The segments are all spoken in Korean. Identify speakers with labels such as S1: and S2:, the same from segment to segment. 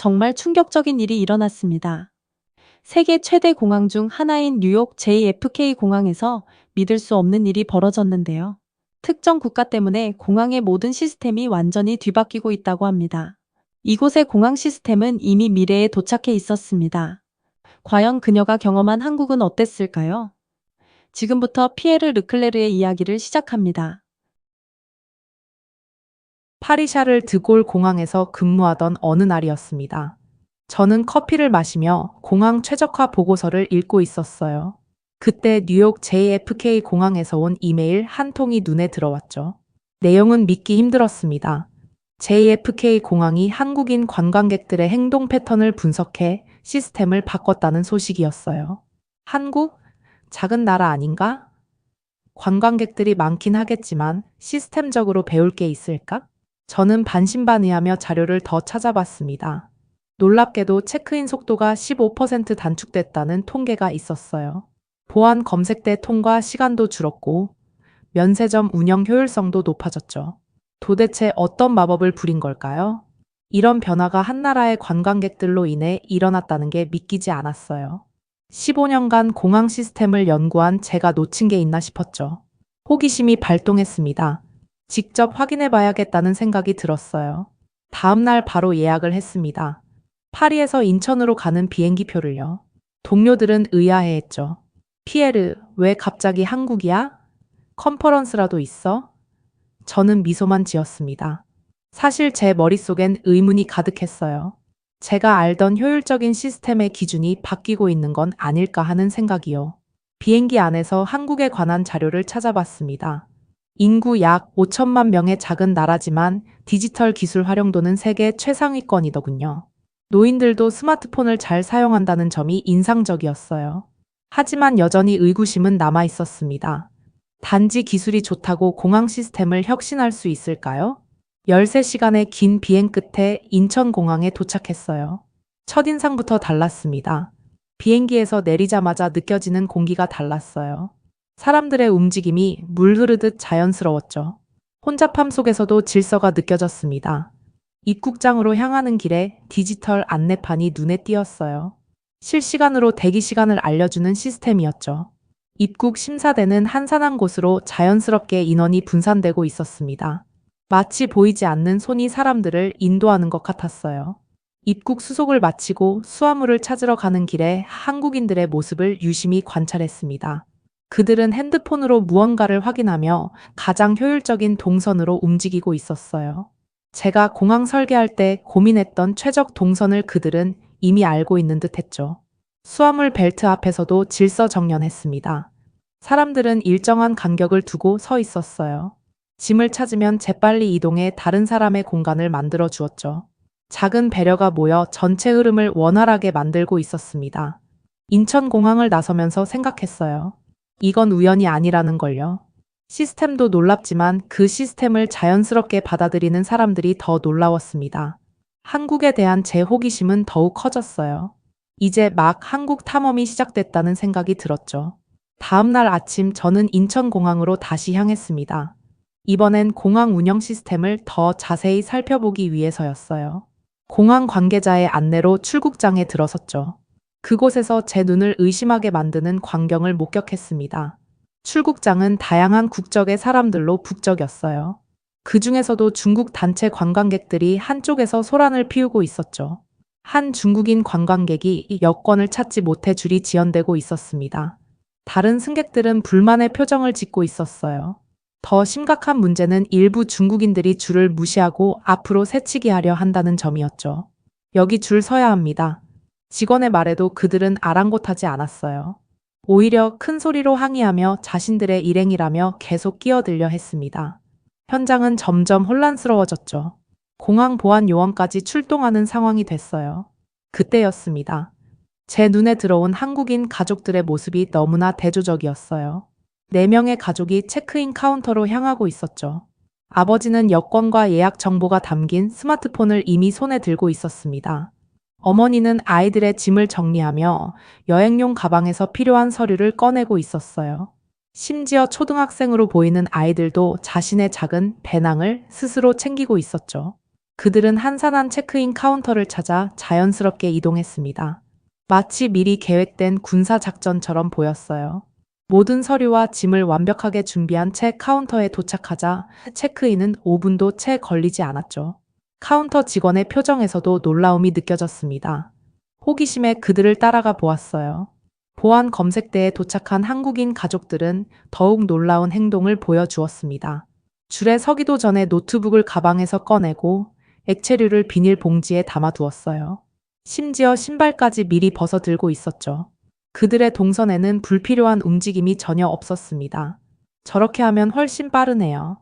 S1: 정말 충격적인 일이 일어났습니다. 세계 최대 공항 중 하나인 뉴욕 JFK 공항에서 믿을 수 없는 일이 벌어졌는데요. 특정 국가 때문에 공항의 모든 시스템이 완전히 뒤바뀌고 있다고 합니다. 이곳의 공항 시스템은 이미 미래에 도착해 있었습니다. 과연 그녀가 경험한 한국은 어땠을까요? 지금부터 피에르 르클레르의 이야기를 시작합니다.
S2: 파리샤를 드골 공항에서 근무하던 어느 날이었습니다. 저는 커피를 마시며 공항 최적화 보고서를 읽고 있었어요. 그때 뉴욕 JFK 공항에서 온 이메일 한 통이 눈에 들어왔죠. 내용은 믿기 힘들었습니다. JFK 공항이 한국인 관광객들의 행동 패턴을 분석해 시스템을 바꿨다는 소식이었어요. 한국? 작은 나라 아닌가? 관광객들이 많긴 하겠지만 시스템적으로 배울 게 있을까? 저는 반신반의하며 자료를 더 찾아봤습니다. 놀랍게도 체크인 속도가 15% 단축됐다는 통계가 있었어요. 보안 검색대 통과 시간도 줄었고 면세점 운영 효율성도 높아졌죠. 도대체 어떤 마법을 부린 걸까요? 이런 변화가 한 나라의 관광객들로 인해 일어났다는 게 믿기지 않았어요. 15년간 공항 시스템을 연구한 제가 놓친 게 있나 싶었죠. 호기심이 발동했습니다. 직접 확인해 봐야겠다는 생각이 들었어요. 다음날 바로 예약을 했습니다. 파리에서 인천으로 가는 비행기 표를요. 동료들은 의아해 했죠. 피에르, 왜 갑자기 한국이야? 컨퍼런스라도 있어? 저는 미소만 지었습니다. 사실 제 머릿속엔 의문이 가득했어요. 제가 알던 효율적인 시스템의 기준이 바뀌고 있는 건 아닐까 하는 생각이요. 비행기 안에서 한국에 관한 자료를 찾아봤습니다. 인구 약 5천만 명의 작은 나라지만 디지털 기술 활용도는 세계 최상위권이더군요. 노인들도 스마트폰을 잘 사용한다는 점이 인상적이었어요. 하지만 여전히 의구심은 남아 있었습니다. 단지 기술이 좋다고 공항 시스템을 혁신할 수 있을까요? 13시간의 긴 비행 끝에 인천공항에 도착했어요. 첫인상부터 달랐습니다. 비행기에서 내리자마자 느껴지는 공기가 달랐어요. 사람들의 움직임이 물 흐르듯 자연스러웠죠. 혼잡함 속에서도 질서가 느껴졌습니다. 입국장으로 향하는 길에 디지털 안내판이 눈에 띄었어요. 실시간으로 대기 시간을 알려주는 시스템이었죠. 입국 심사대는 한산한 곳으로 자연스럽게 인원이 분산되고 있었습니다. 마치 보이지 않는 손이 사람들을 인도하는 것 같았어요. 입국 수속을 마치고 수화물을 찾으러 가는 길에 한국인들의 모습을 유심히 관찰했습니다. 그들은 핸드폰으로 무언가를 확인하며 가장 효율적인 동선으로 움직이고 있었어요. 제가 공항 설계할 때 고민했던 최적 동선을 그들은 이미 알고 있는 듯 했죠. 수화물 벨트 앞에서도 질서 정연했습니다. 사람들은 일정한 간격을 두고 서 있었어요. 짐을 찾으면 재빨리 이동해 다른 사람의 공간을 만들어 주었죠. 작은 배려가 모여 전체 흐름을 원활하게 만들고 있었습니다. 인천공항을 나서면서 생각했어요. 이건 우연이 아니라는 걸요. 시스템도 놀랍지만 그 시스템을 자연스럽게 받아들이는 사람들이 더 놀라웠습니다. 한국에 대한 제 호기심은 더욱 커졌어요. 이제 막 한국 탐험이 시작됐다는 생각이 들었죠. 다음 날 아침 저는 인천공항으로 다시 향했습니다. 이번엔 공항 운영 시스템을 더 자세히 살펴보기 위해서였어요. 공항 관계자의 안내로 출국장에 들어섰죠. 그곳에서 제 눈을 의심하게 만드는 광경을 목격했습니다. 출국장은 다양한 국적의 사람들로 북적였어요. 그 중에서도 중국 단체 관광객들이 한쪽에서 소란을 피우고 있었죠. 한 중국인 관광객이 여권을 찾지 못해 줄이 지연되고 있었습니다. 다른 승객들은 불만의 표정을 짓고 있었어요. 더 심각한 문제는 일부 중국인들이 줄을 무시하고 앞으로 새치기 하려 한다는 점이었죠. 여기 줄 서야 합니다. 직원의 말에도 그들은 아랑곳하지 않았어요. 오히려 큰 소리로 항의하며 자신들의 일행이라며 계속 끼어들려 했습니다. 현장은 점점 혼란스러워졌죠. 공항 보안 요원까지 출동하는 상황이 됐어요. 그때였습니다. 제 눈에 들어온 한국인 가족들의 모습이 너무나 대조적이었어요. 네 명의 가족이 체크인 카운터로 향하고 있었죠. 아버지는 여권과 예약 정보가 담긴 스마트폰을 이미 손에 들고 있었습니다. 어머니는 아이들의 짐을 정리하며 여행용 가방에서 필요한 서류를 꺼내고 있었어요. 심지어 초등학생으로 보이는 아이들도 자신의 작은 배낭을 스스로 챙기고 있었죠. 그들은 한산한 체크인 카운터를 찾아 자연스럽게 이동했습니다. 마치 미리 계획된 군사 작전처럼 보였어요. 모든 서류와 짐을 완벽하게 준비한 채 카운터에 도착하자 체크인은 5분도 채 걸리지 않았죠. 카운터 직원의 표정에서도 놀라움이 느껴졌습니다. 호기심에 그들을 따라가 보았어요. 보안 검색대에 도착한 한국인 가족들은 더욱 놀라운 행동을 보여주었습니다. 줄에 서기도 전에 노트북을 가방에서 꺼내고 액체류를 비닐 봉지에 담아두었어요. 심지어 신발까지 미리 벗어 들고 있었죠. 그들의 동선에는 불필요한 움직임이 전혀 없었습니다. 저렇게 하면 훨씬 빠르네요.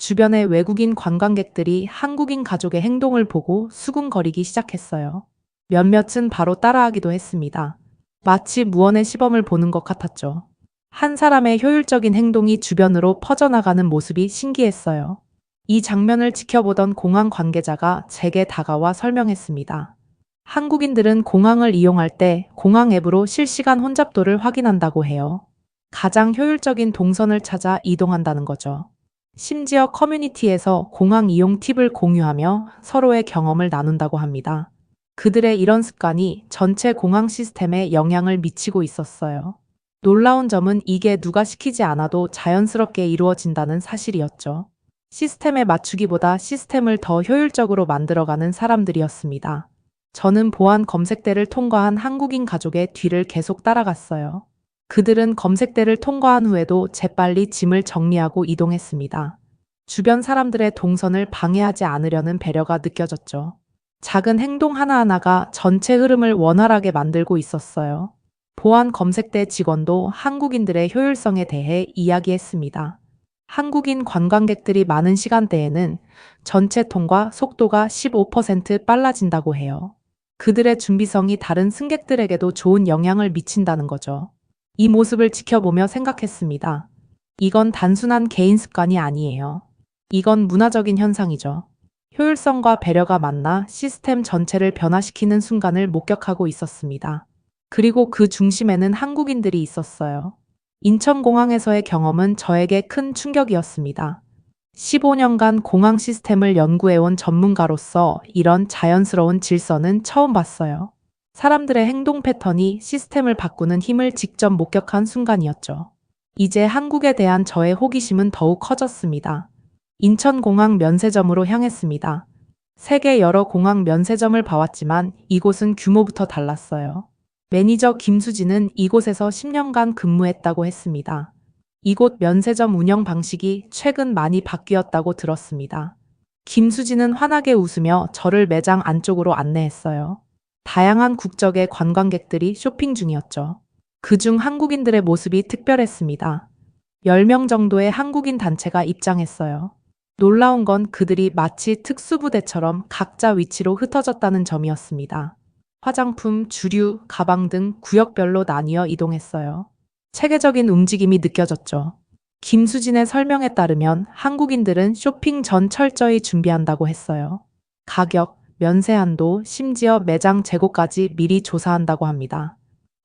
S2: 주변의 외국인 관광객들이 한국인 가족의 행동을 보고 수군거리기 시작했어요. 몇몇은 바로 따라하기도 했습니다. 마치 무언의 시범을 보는 것 같았죠. 한 사람의 효율적인 행동이 주변으로 퍼져나가는 모습이 신기했어요. 이 장면을 지켜보던 공항 관계자가 제게 다가와 설명했습니다. 한국인들은 공항을 이용할 때 공항 앱으로 실시간 혼잡도를 확인한다고 해요. 가장 효율적인 동선을 찾아 이동한다는 거죠. 심지어 커뮤니티에서 공항 이용 팁을 공유하며 서로의 경험을 나눈다고 합니다. 그들의 이런 습관이 전체 공항 시스템에 영향을 미치고 있었어요. 놀라운 점은 이게 누가 시키지 않아도 자연스럽게 이루어진다는 사실이었죠. 시스템에 맞추기보다 시스템을 더 효율적으로 만들어가는 사람들이었습니다. 저는 보안 검색대를 통과한 한국인 가족의 뒤를 계속 따라갔어요. 그들은 검색대를 통과한 후에도 재빨리 짐을 정리하고 이동했습니다. 주변 사람들의 동선을 방해하지 않으려는 배려가 느껴졌죠. 작은 행동 하나하나가 전체 흐름을 원활하게 만들고 있었어요. 보안 검색대 직원도 한국인들의 효율성에 대해 이야기했습니다. 한국인 관광객들이 많은 시간대에는 전체 통과 속도가 15% 빨라진다고 해요. 그들의 준비성이 다른 승객들에게도 좋은 영향을 미친다는 거죠. 이 모습을 지켜보며 생각했습니다. 이건 단순한 개인 습관이 아니에요. 이건 문화적인 현상이죠. 효율성과 배려가 만나 시스템 전체를 변화시키는 순간을 목격하고 있었습니다. 그리고 그 중심에는 한국인들이 있었어요. 인천공항에서의 경험은 저에게 큰 충격이었습니다. 15년간 공항 시스템을 연구해온 전문가로서 이런 자연스러운 질서는 처음 봤어요. 사람들의 행동 패턴이 시스템을 바꾸는 힘을 직접 목격한 순간이었죠. 이제 한국에 대한 저의 호기심은 더욱 커졌습니다. 인천공항 면세점으로 향했습니다. 세계 여러 공항 면세점을 봐왔지만 이곳은 규모부터 달랐어요. 매니저 김수진은 이곳에서 10년간 근무했다고 했습니다. 이곳 면세점 운영 방식이 최근 많이 바뀌었다고 들었습니다. 김수진은 환하게 웃으며 저를 매장 안쪽으로 안내했어요. 다양한 국적의 관광객들이 쇼핑 중이었죠. 그중 한국인들의 모습이 특별했습니다. 10명 정도의 한국인 단체가 입장했어요. 놀라운 건 그들이 마치 특수부대처럼 각자 위치로 흩어졌다는 점이었습니다. 화장품, 주류, 가방 등 구역별로 나뉘어 이동했어요. 체계적인 움직임이 느껴졌죠. 김수진의 설명에 따르면 한국인들은 쇼핑 전 철저히 준비한다고 했어요. 가격, 면세 한도, 심지어 매장 재고까지 미리 조사한다고 합니다.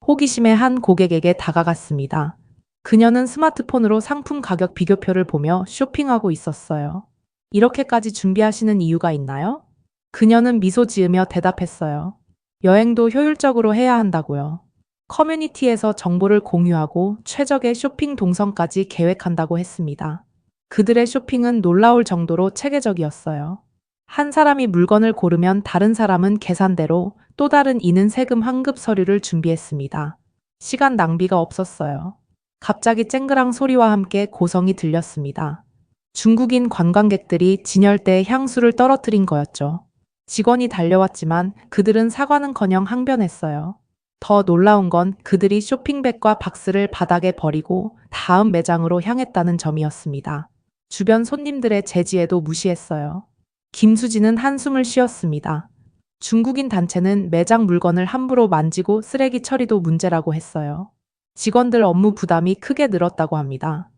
S2: 호기심에 한 고객에게 다가갔습니다. 그녀는 스마트폰으로 상품 가격 비교표를 보며 쇼핑하고 있었어요. 이렇게까지 준비하시는 이유가 있나요? 그녀는 미소 지으며 대답했어요. 여행도 효율적으로 해야 한다고요. 커뮤니티에서 정보를 공유하고 최적의 쇼핑 동선까지 계획한다고 했습니다. 그들의 쇼핑은 놀라울 정도로 체계적이었어요. 한 사람이 물건을 고르면 다른 사람은 계산대로 또 다른 이는 세금 환급 서류를 준비했습니다. 시간 낭비가 없었어요. 갑자기 쨍그랑 소리와 함께 고성이 들렸습니다. 중국인 관광객들이 진열대에 향수를 떨어뜨린 거였죠. 직원이 달려왔지만 그들은 사과는커녕 항변했어요. 더 놀라운 건 그들이 쇼핑백과 박스를 바닥에 버리고 다음 매장으로 향했다는 점이었습니다. 주변 손님들의 제지에도 무시했어요. 김수진은 한숨을 쉬었습니다. 중국인 단체는 매장 물건을 함부로 만지고 쓰레기 처리도 문제라고 했어요. 직원들 업무 부담이 크게 늘었다고 합니다.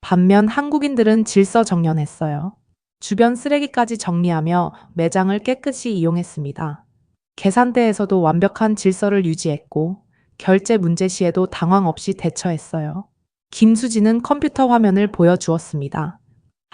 S2: 반면 한국인들은 질서 정연했어요. 주변 쓰레기까지 정리하며 매장을 깨끗이 이용했습니다. 계산대에서도 완벽한 질서를 유지했고 결제 문제 시에도 당황 없이 대처했어요. 김수진은 컴퓨터 화면을 보여주었습니다.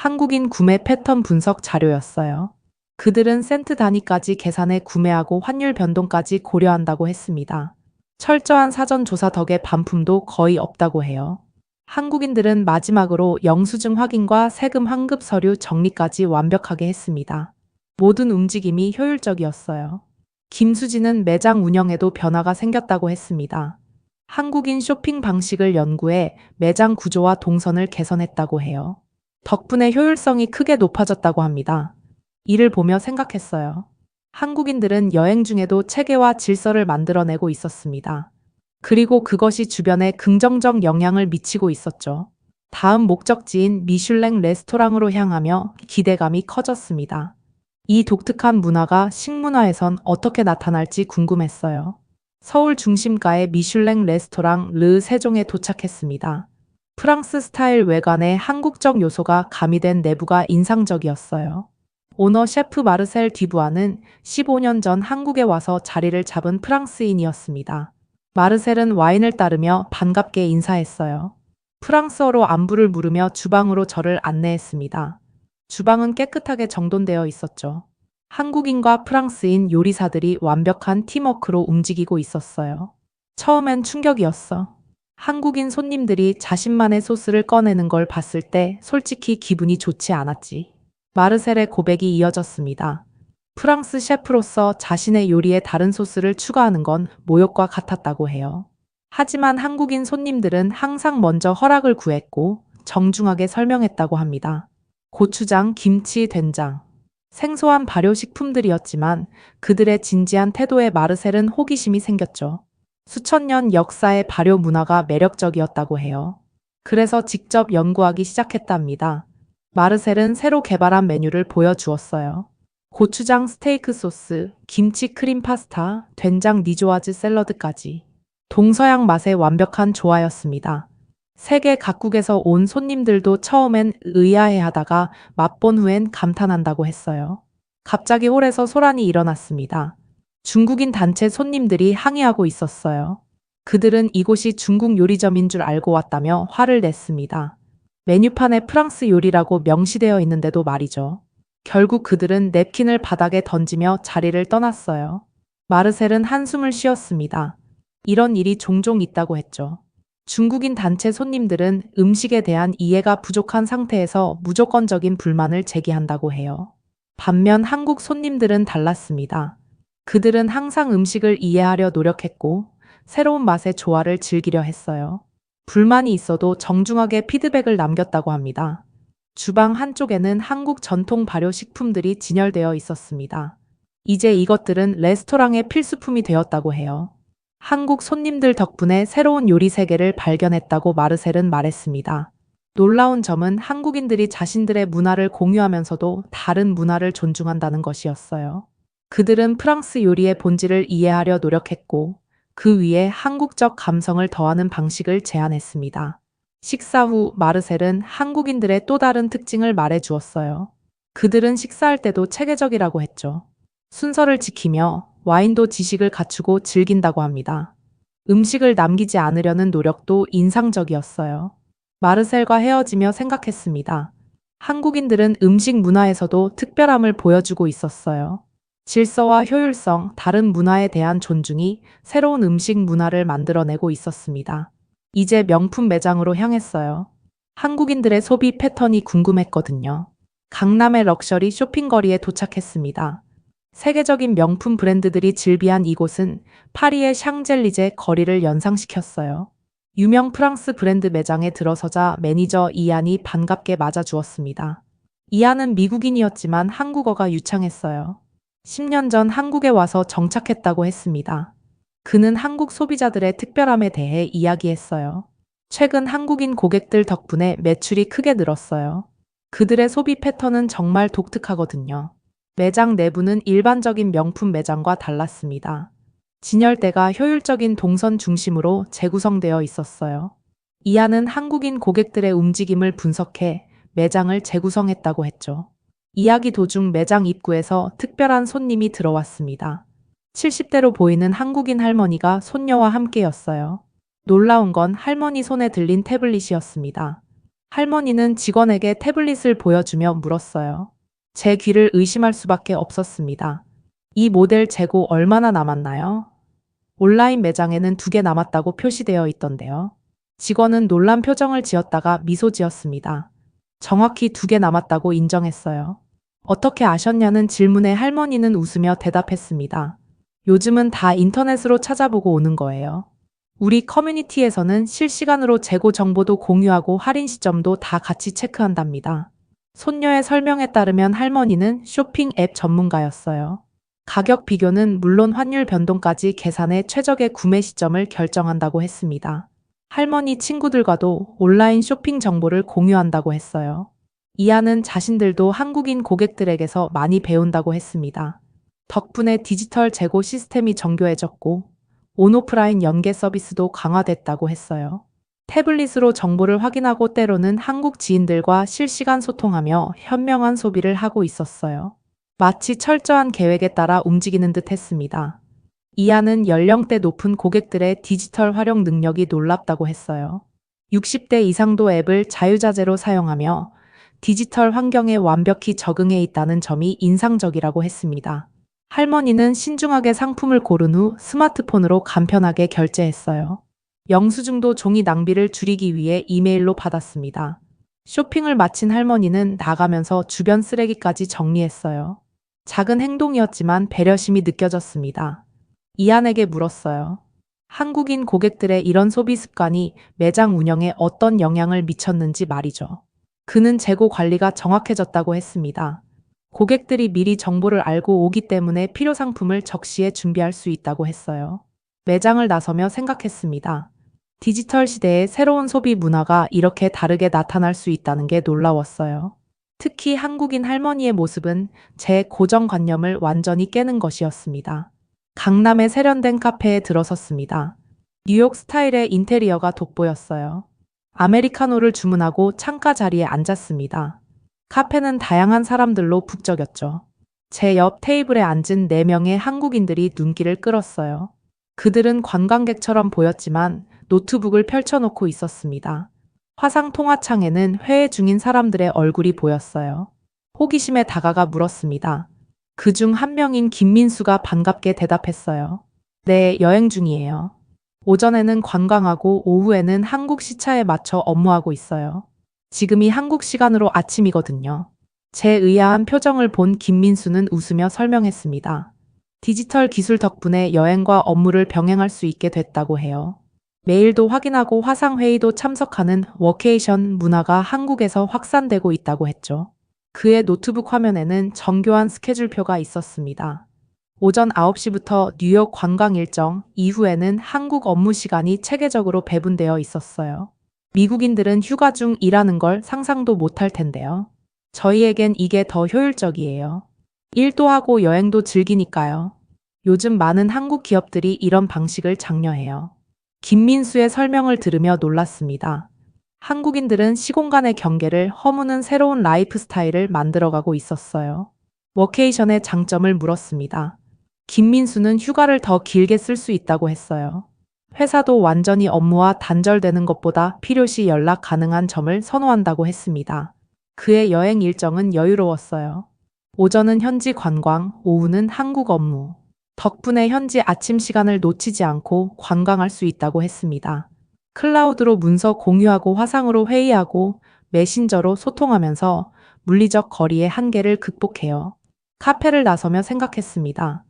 S2: 한국인 구매 패턴 분석 자료였어요. 그들은 센트 단위까지 계산해 구매하고 환율 변동까지 고려한다고 했습니다. 철저한 사전 조사 덕에 반품도 거의 없다고 해요. 한국인들은 마지막으로 영수증 확인과 세금 환급 서류 정리까지 완벽하게 했습니다. 모든 움직임이 효율적이었어요. 김수진은 매장 운영에도 변화가 생겼다고 했습니다. 한국인 쇼핑 방식을 연구해 매장 구조와 동선을 개선했다고 해요. 덕분에 효율성이 크게 높아졌다고 합니다. 이를 보며 생각했어요. 한국인들은 여행 중에도 체계와 질서를 만들어내고 있었습니다. 그리고 그것이 주변에 긍정적 영향을 미치고 있었죠. 다음 목적지인 미슐랭 레스토랑으로 향하며 기대감이 커졌습니다. 이 독특한 문화가 식문화에선 어떻게 나타날지 궁금했어요. 서울 중심가의 미슐랭 레스토랑 르 세종에 도착했습니다. 프랑스 스타일 외관에 한국적 요소가 가미된 내부가 인상적이었어요. 오너 셰프 마르셀 디부아는 15년 전 한국에 와서 자리를 잡은 프랑스인이었습니다. 마르셀은 와인을 따르며 반갑게 인사했어요. 프랑스어로 안부를 물으며 주방으로 저를 안내했습니다. 주방은 깨끗하게 정돈되어 있었죠. 한국인과 프랑스인 요리사들이 완벽한 팀워크로 움직이고 있었어요. 처음엔 충격이었어. 한국인 손님들이 자신만의 소스를 꺼내는 걸 봤을 때 솔직히 기분이 좋지 않았지. 마르셀의 고백이 이어졌습니다. 프랑스 셰프로서 자신의 요리에 다른 소스를 추가하는 건 모욕과 같았다고 해요. 하지만 한국인 손님들은 항상 먼저 허락을 구했고 정중하게 설명했다고 합니다. 고추장, 김치, 된장. 생소한 발효식품들이었지만 그들의 진지한 태도에 마르셀은 호기심이 생겼죠. 수천 년 역사의 발효 문화가 매력적이었다고 해요. 그래서 직접 연구하기 시작했답니다. 마르셀은 새로 개발한 메뉴를 보여주었어요. 고추장 스테이크 소스, 김치 크림 파스타, 된장 니조아즈 샐러드까지. 동서양 맛의 완벽한 조화였습니다. 세계 각국에서 온 손님들도 처음엔 의아해 하다가 맛본 후엔 감탄한다고 했어요. 갑자기 홀에서 소란이 일어났습니다. 중국인 단체 손님들이 항의하고 있었어요. 그들은 이곳이 중국 요리점인 줄 알고 왔다며 화를 냈습니다. 메뉴판에 프랑스 요리라고 명시되어 있는데도 말이죠. 결국 그들은 냅킨을 바닥에 던지며 자리를 떠났어요. 마르셀은 한숨을 쉬었습니다. 이런 일이 종종 있다고 했죠. 중국인 단체 손님들은 음식에 대한 이해가 부족한 상태에서 무조건적인 불만을 제기한다고 해요. 반면 한국 손님들은 달랐습니다. 그들은 항상 음식을 이해하려 노력했고 새로운 맛의 조화를 즐기려 했어요. 불만이 있어도 정중하게 피드백을 남겼다고 합니다. 주방 한쪽에는 한국 전통 발효 식품들이 진열되어 있었습니다. 이제 이것들은 레스토랑의 필수품이 되었다고 해요. 한국 손님들 덕분에 새로운 요리 세계를 발견했다고 마르셀은 말했습니다. 놀라운 점은 한국인들이 자신들의 문화를 공유하면서도 다른 문화를 존중한다는 것이었어요. 그들은 프랑스 요리의 본질을 이해하려 노력했고 그 위에 한국적 감성을 더하는 방식을 제안했습니다. 식사 후 마르셀은 한국인들의 또 다른 특징을 말해 주었어요. 그들은 식사할 때도 체계적이라고 했죠. 순서를 지키며 와인도 지식을 갖추고 즐긴다고 합니다. 음식을 남기지 않으려는 노력도 인상적이었어요. 마르셀과 헤어지며 생각했습니다. 한국인들은 음식 문화에서도 특별함을 보여주고 있었어요. 질서와 효율성, 다른 문화에 대한 존중이 새로운 음식 문화를 만들어내고 있었습니다. 이제 명품 매장으로 향했어요. 한국인들의 소비 패턴이 궁금했거든요. 강남의 럭셔리 쇼핑거리에 도착했습니다. 세계적인 명품 브랜드들이 즐비한 이곳은 파리의 샹젤리제 거리를 연상시켰어요. 유명 프랑스 브랜드 매장에 들어서자 매니저 이안이 반갑게 맞아주었습니다. 이안은 미국인이었지만 한국어가 유창했어요. 10년 전 한국에 와서 정착했다고 했습니다. 그는 한국 소비자들의 특별함에 대해 이야기했어요. 최근 한국인 고객들 덕분에 매출이 크게 늘었어요. 그들의 소비 패턴은 정말 독특하거든요. 매장 내부는 일반적인 명품 매장과 달랐습니다. 진열대가 효율적인 동선 중심으로 재구성되어 있었어요. 이하는 한국인 고객들의 움직임을 분석해 매장을 재구성했다고 했죠. 이야기 도중 매장 입구에서 특별한 손님이 들어왔습니다. 70대로 보이는 한국인 할머니가 손녀와 함께였어요. 놀라운 건 할머니 손에 들린 태블릿이었습니다. 할머니는 직원에게 태블릿을 보여주며 물었어요. 제 귀를 의심할 수밖에 없었습니다. 이 모델 재고 얼마나 남았나요? 온라인 매장에는 두 개 남았다고 표시되어 있던데요. 직원은 놀란 표정을 지었다가 미소 지었습니다. 정확히 두 개 남았다고 인정했어요. 어떻게 아셨냐는 질문에 할머니는 웃으며 대답했습니다. 요즘은 다 인터넷으로 찾아보고 오는 거예요. 우리 커뮤니티에서는 실시간으로 재고 정보도 공유하고 할인 시점도 다 같이 체크한답니다. 손녀의 설명에 따르면 할머니는 쇼핑 앱 전문가였어요. 가격 비교는 물론 환율 변동까지 계산해 최적의 구매 시점을 결정한다고 했습니다. 할머니 친구들과도 온라인 쇼핑 정보를 공유한다고 했어요. 이하는 자신들도 한국인 고객들에게서 많이 배운다고 했습니다. 덕분에 디지털 재고 시스템이 정교해졌고 온오프라인 연계 서비스도 강화됐다고 했어요. 태블릿으로 정보를 확인하고 때로는 한국 지인들과 실시간 소통하며 현명한 소비를 하고 있었어요. 마치 철저한 계획에 따라 움직이는 듯 했습니다. 이하는 연령대 높은 고객들의 디지털 활용 능력이 놀랍다고 했어요. 60대 이상도 앱을 자유자재로 사용하며 디지털 환경에 완벽히 적응해 있다는 점이 인상적이라고 했습니다. 할머니는 신중하게 상품을 고른 후 스마트폰으로 간편하게 결제했어요. 영수증도 종이 낭비를 줄이기 위해 이메일로 받았습니다. 쇼핑을 마친 할머니는 나가면서 주변 쓰레기까지 정리했어요. 작은 행동이었지만 배려심이 느껴졌습니다. 이안에게 물었어요. 한국인 고객들의 이런 소비 습관이 매장 운영에 어떤 영향을 미쳤는지 말이죠. 그는 재고 관리가 정확해졌다고 했습니다. 고객들이 미리 정보를 알고 오기 때문에 필요 상품을 적시에 준비할 수 있다고 했어요. 매장을 나서며 생각했습니다. 디지털 시대의 새로운 소비 문화가 이렇게 다르게 나타날 수 있다는 게 놀라웠어요. 특히 한국인 할머니의 모습은 제 고정관념을 완전히 깨는 것이었습니다. 강남의 세련된 카페에 들어섰습니다. 뉴욕 스타일의 인테리어가 돋보였어요. 아메리카노를 주문하고 창가 자리에 앉았습니다. 카페는 다양한 사람들로 북적였죠. 제 옆 테이블에 앉은 4명의 한국인들이 눈길을 끌었어요. 그들은 관광객처럼 보였지만 노트북을 펼쳐놓고 있었습니다. 화상 통화창에는 회의 중인 사람들의 얼굴이 보였어요. 호기심에 다가가 물었습니다. 그 중 한 명인 김민수가 반갑게 대답했어요. 네, 여행 중이에요. 오전에는 관광하고 오후에는 한국 시차에 맞춰 업무하고 있어요. 지금이 한국 시간으로 아침이거든요. 제 의아한 표정을 본 김민수는 웃으며 설명했습니다. 디지털 기술 덕분에 여행과 업무를 병행할 수 있게 됐다고 해요. 메일도 확인하고 화상회의도 참석하는 워케이션 문화가 한국에서 확산되고 있다고 했죠. 그의 노트북 화면에는 정교한 스케줄표가 있었습니다. 오전 9시부터 뉴욕 관광 일정, 이후에는 한국 업무 시간이 체계적으로 배분되어 있었어요. 미국인들은 휴가 중 일하는 걸 상상도 못할 텐데요. 저희에겐 이게 더 효율적이에요. 일도 하고 여행도 즐기니까요. 요즘 많은 한국 기업들이 이런 방식을 장려해요. 김민수의 설명을 들으며 놀랐습니다. 한국인들은 시공간의 경계를 허무는 새로운 라이프 스타일을 만들어가고 있었어요. 워케이션의 장점을 물었습니다. 김민수는 휴가를 더 길게 쓸 수 있다고 했어요. 회사도 완전히 업무와 단절되는 것보다 필요시 연락 가능한 점을 선호한다고 했습니다. 그의 여행 일정은 여유로웠어요. 오전은 현지 관광, 오후는 한국 업무. 덕분에 현지 아침 시간을 놓치지 않고 관광할 수 있다고 했습니다. 클라우드로 문서 공유하고 화상으로 회의하고 메신저로 소통하면서 물리적 거리의 한계를 극복해요. 카페를 나서며 생각했습니다.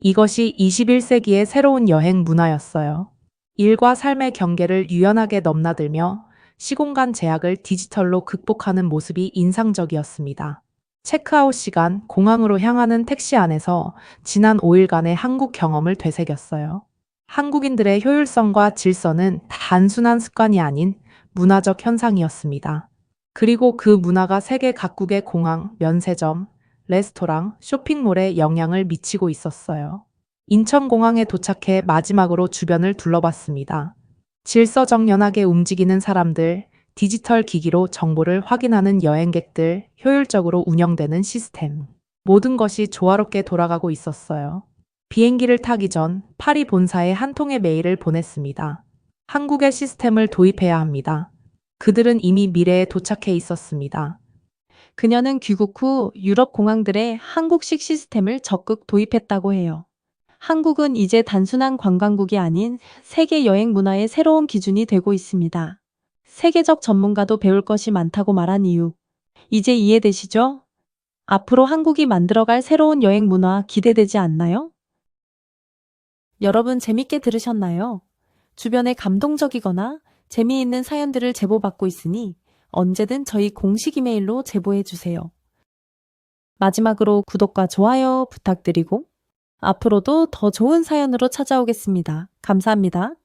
S2: 이것이 21세기의 새로운 여행 문화였어요. 일과 삶의 경계를 유연하게 넘나들며 시공간 제약을 디지털로 극복하는 모습이 인상적이었습니다. 체크아웃 시간 공항으로 향하는 택시 안에서 지난 5일간의 한국 경험을 되새겼어요. 한국인들의 효율성과 질서는 단순한 습관이 아닌 문화적 현상이었습니다. 그리고 그 문화가 세계 각국의 공항, 면세점, 레스토랑, 쇼핑몰에 영향을 미치고 있었어요. 인천공항에 도착해 마지막으로 주변을 둘러봤습니다. 질서정연하게 움직이는 사람들, 디지털 기기로 정보를 확인하는 여행객들, 효율적으로 운영되는 시스템. 모든 것이 조화롭게 돌아가고 있었어요. 비행기를 타기 전 파리 본사에 한 통의 메일을 보냈습니다. 한국의 시스템을 도입해야 합니다. 그들은 이미 미래에 도착해 있었습니다.
S1: 그녀는 귀국 후 유럽 공항들의 한국식 시스템을 적극 도입했다고 해요. 한국은 이제 단순한 관광국이 아닌 세계 여행 문화의 새로운 기준이 되고 있습니다. 세계적 전문가도 배울 것이 많다고 말한 이유. 이제 이해되시죠? 앞으로 한국이 만들어갈 새로운 여행 문화 기대되지 않나요? 여러분 재밌게 들으셨나요? 주변에 감동적이거나 재미있는 사연들을 제보받고 있으니 언제든 저희 공식 이메일로 제보해 주세요. 마지막으로 구독과 좋아요 부탁드리고 앞으로도 더 좋은 사연으로 찾아오겠습니다. 감사합니다.